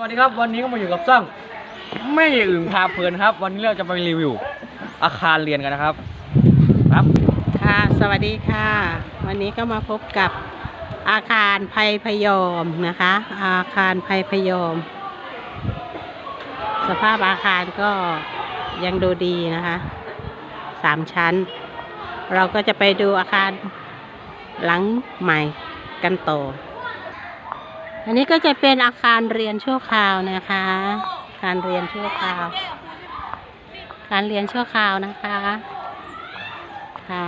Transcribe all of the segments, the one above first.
วัสดีครับวันนี้ก็มาอยู่กับซ่องไม่อึ่งพาเพลินครับ วันนี้เราจะไปรีวิว อาคารเรียนกันนะครับ ครับค่ะ สวัสดีค่ะ วันนี้ก็มาพบกับอาคารภัยพยอมนะคะ อาคารภัยพยอม สภาพอาคารก็ยังดูดีนะคะสามชั้น เราก็จะไปดูอาคารหลังใหม่กันต่อ อันนี้ก็จะเป็นอาคารเรียนชั่วคราวนะคะอาคารเรียนชั่วคราว การเรียนชั่วคราวนะคะ ค่ะ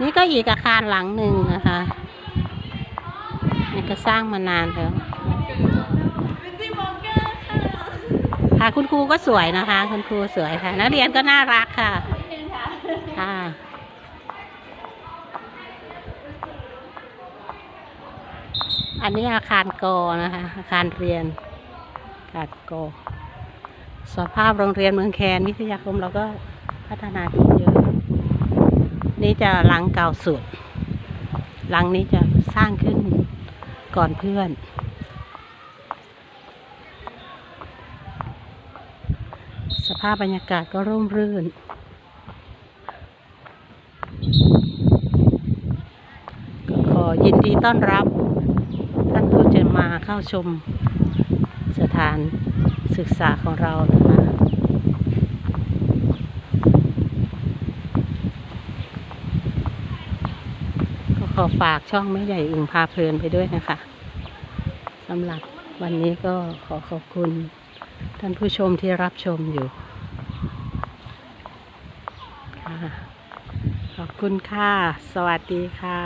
นี่ก็อีกอาคารหลังหนึ่งนะคะนี่ก็สร้างมานานแล้ว ค่ะคุณครูก็สวยนะคะ คุณครูสวยค่ะ นักเรียนก็น่ารักค่ะ ค่ะ อันนี้อาคารกอนะคะ อาคารเรียนอาคารกอสภาพโรงเรียนเมืองแคนวิทยาคมเราก็พัฒนาขึ้นเยอะ นี่จะหลังเก่าสุด หลังนี้จะสร้างขึ้นก่อนเพื่อน สภาพบรรยากาศก็ร่มรื่นก็ขอยินดีต้อนรับ เข้าชมสถานศึกษาของเรานะคะก็ขอฝากช่องแม่ใหญ่อึ่งพาเพลินไปด้วยนะคะสำหรับวันนี้ก็ขอขอบคุณท่านผู้ชมที่รับชมอยู่ขอบคุณค่ะ สวัสดีค่ะ